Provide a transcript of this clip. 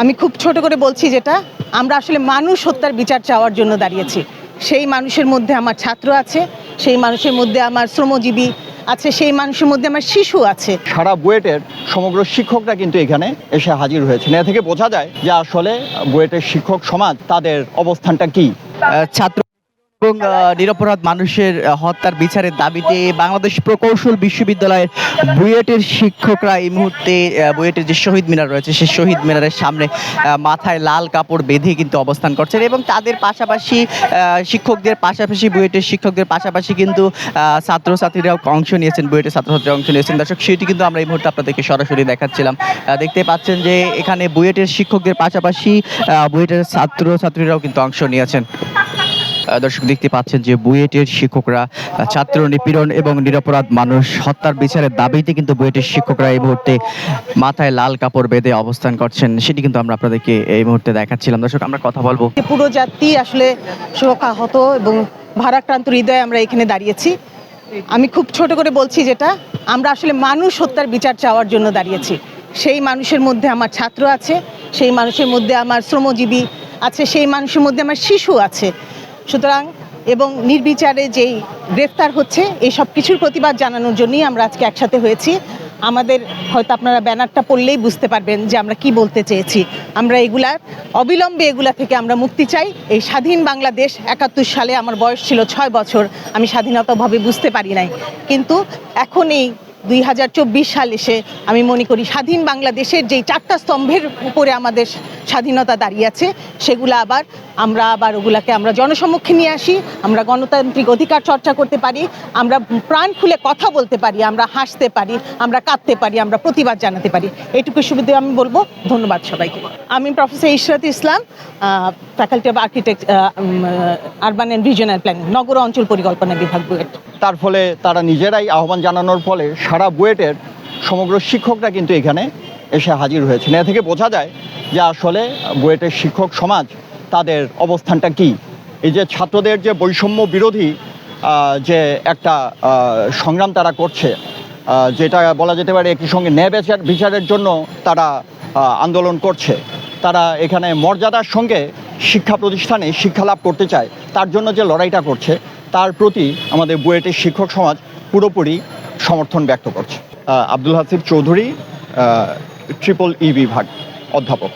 আমি খুব ছোট করে বলছি যেটা আমরা আসলে মানুষ হত্যার বিচার চাওয়ার জন্য দাঁড়িয়েছি। সেই মানুষের মধ্যে আমার ছাত্র আছে সেই মানুষের মধ্যে আমার শ্রমজীবী আছে সেই মানুষের মধ্যে আমার শিশু আছে। সারা বুয়েটের সমগ্র শিক্ষকরা কিন্তু এখানে এসে হাজির হয়েছেন। এ থেকে বোঝা যায় যে আসলে বুয়েটের শিক্ষক সমাজ তাদের অবস্থানটা কি। ছাত্র এবং নিরপরাধ মানুষের হত্যার বিচারের দাবিতে বাংলাদেশ প্রকৌশল বিশ্ববিদ্যালয়ের বুয়েটের শিক্ষকরা এই মুহূর্তে বুয়েটের যে শহীদ মিনার রয়েছে সেই শহীদ মিনারের সামনে মাথায় লাল কাপড় বেঁধে কিন্তু অবস্থান করছেন এবং তাদের পাশাপাশি শিক্ষকদের পাশাপাশি বুয়েটের শিক্ষকদের পাশাপাশি কিন্তু ছাত্রছাত্রীরাও অংশ নিয়েছেন বুয়েটের ছাত্রছাত্রীরা অংশ নিয়েছেন। দর্শক সেটি কিন্তু আমরা এই মুহূর্তে আপনাদেরকে সরাসরি দেখাচ্ছিলাম। দেখতে পাচ্ছেন যে এখানে বুয়েটের শিক্ষকদের পাশাপাশি আহ, বুয়েটের ছাত্রছাত্রীরাও কিন্তু অংশ নিয়েছেন। দর্শক দেখতে পাচ্ছেন যে বুয়েটের শিক্ষকরা ছাত্র নিপীড়ন এবং নিরপরাধ মানুষ হত্যার বিচারের দাবিতে কিন্তু বুয়েটের শিক্ষকরা এই মুহূর্তে মাথায় লাল কাপড় বেঁধে অবস্থান করছেন। সেটি কিন্তু আমরা আপনাদেরকে এই মুহূর্তে দেখাচ্ছিলাম। দর্শক, আমরা কথা বলব। পুরো জাতি আসলে শোকাহত এবং ভারাক্রান্ত হৃদয়ে আমরা এখানে দাঁড়িয়েছি। আমি খুব ছোট করে বলছি যেটা, আমরা আসলে মানুষ হত্যার বিচার চাওয়ার জন্য দাঁড়িয়েছি। সেই মানুষের মধ্যে আমার ছাত্র আছে, সেই মানুষের মধ্যে আমার শ্রমজীবী আছে, সেই মানুষের মধ্যে আমার শিশু আছে। সুতরাং, এবং নির্বিচারে যেই গ্রেফতার হচ্ছে, এই সব কিছুর প্রতিবাদ জানানোর জন্যই আমরা আজকে একসাথে হয়েছি। আমাদের হয়তো আপনারা ব্যানারটা পড়লেই বুঝতে পারবেন যে আমরা কি বলতে চেয়েছি। আমরা এগুলার অবিলম্বে এগুলা থেকে আমরা মুক্তি চাই। এই স্বাধীন বাংলাদেশ একাত্তর সালে আমার বয়স ছিল ছয় বছর, আমি স্বাধীনতাভাবে বুঝতে পারি নাই। কিন্তু এখন এই দুই হাজার চব্বিশ সাল এসে আমি মনে করি, স্বাধীন বাংলাদেশের যেই চারটা স্তম্ভের উপরে আমাদের স্বাধীনতা দাঁড়িয়ে আছে, সেগুলো আবার আমরা আবার ওগুলাকে আমরা জনসম্মুখে নিয়ে আসি, আমরা গণতান্ত্রিক অধিকার চর্চা করতে পারি, আমরা প্রাণ খুলে কথা বলতে পারি, আমরা হাসতে পারি, আমরা কাঁদতে পারি, আমরা প্রতিবাদ জানাতে পারি। এইটুকু সুবিধা আমি বলব, ধন্যবাদ সবাইকে। আমি professor Israt Islam faculty of architect urban and regional planning নগর অঞ্চল পরিকল্পনা বিভাগ বুয়েট তার ফলে তারা নিজেরাই আহ্বান জানানোর ফলে সারা বুয়েটের সমগ্র শিক্ষকরা কিন্তু এখানে এসে হাজির হয়েছেন। এ থেকে বোঝা যায় যে আসলে বুয়েটের শিক্ষক সমাজ তাদের অবস্থানটা কি। এই যে ছাত্রদের যে বৈষম্য বিরোধী যে একটা সংগ্রাম তারা করছে যেটা বলা যেতে পারে একই সঙ্গে ন্যায় বিচার বিচারের জন্য তারা আন্দোলন করছে। তারা এখানে মর্যাদার সঙ্গে শিক্ষা প্রতিষ্ঠানে শিক্ষা লাভ করতে চায়, তার জন্য যে লড়াইটা করছে, তার প্রতি আমাদের বুয়েটের শিক্ষক সমাজ পুরোপুরি সমর্থন ব্যক্ত করছে। আব্দুল হাসিব চৌধুরী ট্রিপল ই বিভাগ অধ্যাপক।